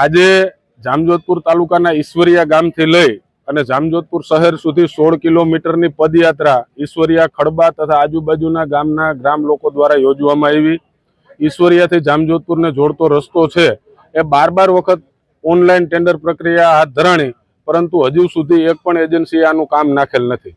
આજે જામજોધપુર તાલુકાના ઈશ્વરિયા ગામથી લઈ અને જામજોધપુર શહેર સુધી સોળ કિલોમીટરની પદયાત્રા ઈશ્વરિયા ખડબા તથા આજુબાજુના ગામના ગ્રામ લોકો દ્વારા યોજવામાં આવી. ઈશ્વરિયાથી જામજોધપુરને જોડતો રસ્તો છે. એ બાર બાર વખત ઓનલાઈન ટેન્ડર પ્રક્રિયા હાથ ધરાણી, પરંતુ હજુ સુધી એક પણ એજન્સીએ આનું કામ નાખેલ નથી.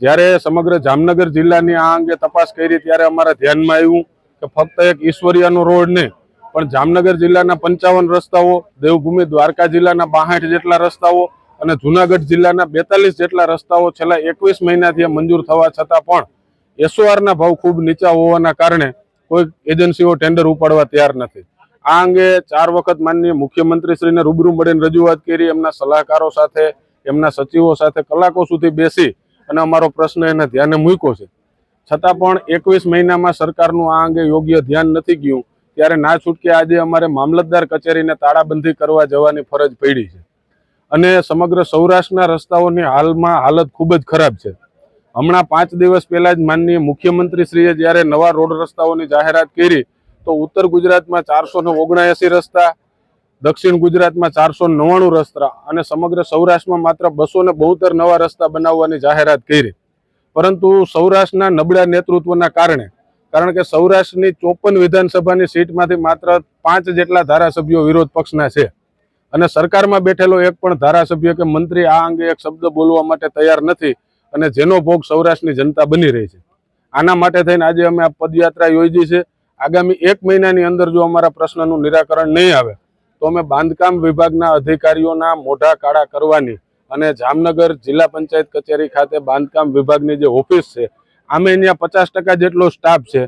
જ્યારે સમગ્ર જામનગર જિલ્લાની આ અંગે તપાસ કરી ત્યારે અમારા ધ્યાનમાં આવ્યું કે ફક્ત એક ઈશ્વરિયાનો રોડ નહીં પણ જામનગર જિલ્લાના પંચાવન રસ્તાઓ, દેવભૂમિ દ્વારકા જિલ્લાના બાસઠ જેટલા રસ્તાઓ અને જુનાગઢ જિલ્લાના બેતાલીસ જેટલા રસ્તાઓ છેલ્લા એકવીસ મહિનાથી મંજૂર થવા છતાં પણ એસઓઆરના ભાવ ખૂબ નીચા હોવાના કારણે કોઈ એજન્સીઓ ટેન્ડર ઉપાડવા તૈયાર નથી. આ અંગે ચાર વખત માનનીય મુખ્યમંત્રીશ્રીને રૂબરૂ મળીને રજૂઆત કરી, એમના સલાહકારો સાથે, એમના સચિવો સાથે કલાકો સુધી બેસી અને અમારો પ્રશ્ન એને ધ્યાને મૂક્યો છે. છતાં પણ એકવીસ મહિનામાં સરકારનું આ અંગે યોગ્ય ધ્યાન નથી ગયું. ત્યારે ના છૂટકે આજે અમારે મામલતદાર કચેરીને તાળાબંધી કરવા જવાની ફરજ પડી છે. અને સમગ્ર સૌરાષ્ટ્રના રસ્તાઓની હાલમાં હાલત ખૂબ જ ખરાબ છે. હમણાં પાંચ દિવસ પહેલાં જ માનનીય મુખ્યમંત્રીશ્રીએ જ્યારે નવા રોડ રસ્તાઓની જાહેરાત કરી, તો ઉત્તર ગુજરાતમાં ચારસો ઓગણએંસી રસ્તા, દક્ષિણ ગુજરાતમાં ચારસો નવ્વાણું રસ્તા અને સમગ્ર સૌરાષ્ટ્રમાં માત્ર બસો ને નવા રસ્તા બનાવવાની જાહેરાત કરી. પરંતુ સૌરાષ્ટ્રના નબળા નેતૃત્વના કારણે કારણ કે સૌરાષ્ટ્રની ચોપન વિધાનસભાની સીટમાંથી માત્ર પાંચ જેટલા ધારાસભ્યો વિરોધ પક્ષના છે. અને સરકારમાં બેઠેલો એક પણ ધારાસભ્ય કે મંત્રી આ અંગે એક શબ્દ બોલવા માટે તૈયાર નથી અને જેનો ભોગ સૌરાષ્ટ્રની જનતા બની રહી છે. આના માટે થઈને આજે અમે આ પદયાત્રા યોજી છે. આગામી એક મહિનાની અંદર જો અમારા પ્રશ્નનું નિરાકરણ નહીં આવે, તો અમે બાંધકામ વિભાગના અધિકારીઓના મોઢા કાળા કરવાની અને જામનગર જિલ્લા પંચાયત કચેરી ખાતે બાંધકામ વિભાગની જે ઓફિસ છે આમે અહીંયા પચાસ ટકા જેટલો સ્ટાફ છે.